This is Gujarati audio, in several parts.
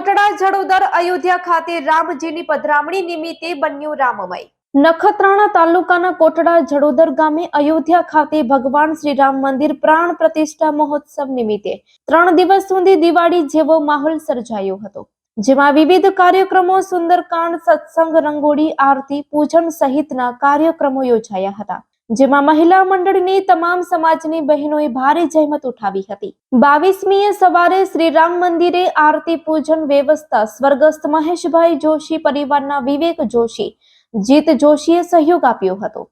કોટડા, જડોદર, અયોધ્યા ખાતે રામજીની પધરામણી નિમિત્તે બન્યું રામમય. નખત્રાણા તાલુકાના કોટડા, જડોદર ગામે અયોધ્યા ખાતે ભગવાન શ્રી રામ મંદિર પ્રાણ પ્રતિષ્ઠા મહોત્સવ નિમિત્તે ત્રણ દિવસ સુધી દિવાળી જેવો માહોલ સર્જાયો હતો, જેમાં વિવિધ કાર્યક્રમો, સુંદરકાંડ, સત્સંગ, રંગોળી, આરતી, પૂજન સહિતના કાર્યક્રમો યોજાયા હતા. જેમાં મહિલા મંડળની તમામ સમાજની બહેનોએ ભારે જહેમત ઉઠાવી હતી. બાવીસમીએ સવારે શ્રી રામ મંદિરે આરતી પૂજન વ્યવસ્થા સ્વર્ગસ્થ મહેશભાઈ જોશી પરિવારના વિવેક જોશી, જીત જોશીએ સહયોગ આપ્યો હતો.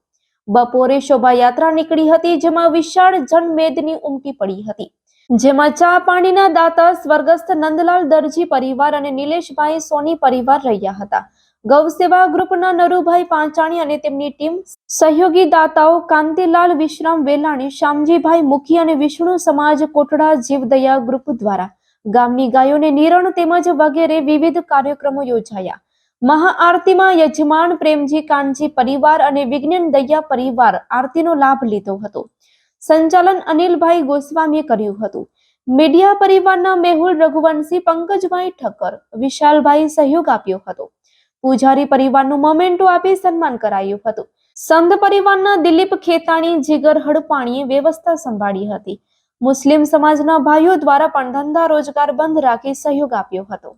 બપોરે શોભાયાત્રા નીકળી હતી જેમાં વિશાળ જનમેદની ઉમટી પડી હતી. જેમાં ચા પાણીના દાતા સ્વર્ગસ્થ નંદલાલ દરજી પરિવાર અને નિલેશભાઈ સોની પરિવાર રહ્યા હતા. ગૌસેવા ગ્રુપના નરુભાઈ પાંચાણી અને તેમની ટીમ સહયોગી દાતાઓ કાંતિલાલ, વિશ્રામ વેલાણી, શ્યામજીભાઈ મુખી અને વિષ્ણુ સમાજ કોટડા જીવદયા ગ્રુપ દ્વારા ગામની ગાયોને નિરણ તેમજ વગેરે વિવિધ કાર્યક્રમો યોજાયા. મહાઆરતીમાં યજમાન પ્રેમજી કાનજી પરિવાર અને વિજ્ઞાન દયા પરિવાર આરતીનો લાભ લીધો હતો. સંચાલન અનિલભાઈ ગોસ્વામીએ કર્યું હતું. મીડિયા પરિવારના મેહુલ રઘુવંશી, પંકજભાઈ ઠક્કર, વિશાલભાઈ સહયોગ આપ્યો હતો. પૂજારી પરિવારનું મોમેન્ટો આપી સન્માન કરાયું હતું. સંત પરિવારના દિલીપ ખેતાણી, જીગર હડપાણીએ વ્યવસ્થા સંભાળી હતી. મુસ્લિમ સમાજના ભાઈઓ દ્વારા પણ ધંધા રોજગાર બંધ રાખી સહયોગ આપ્યો હતો.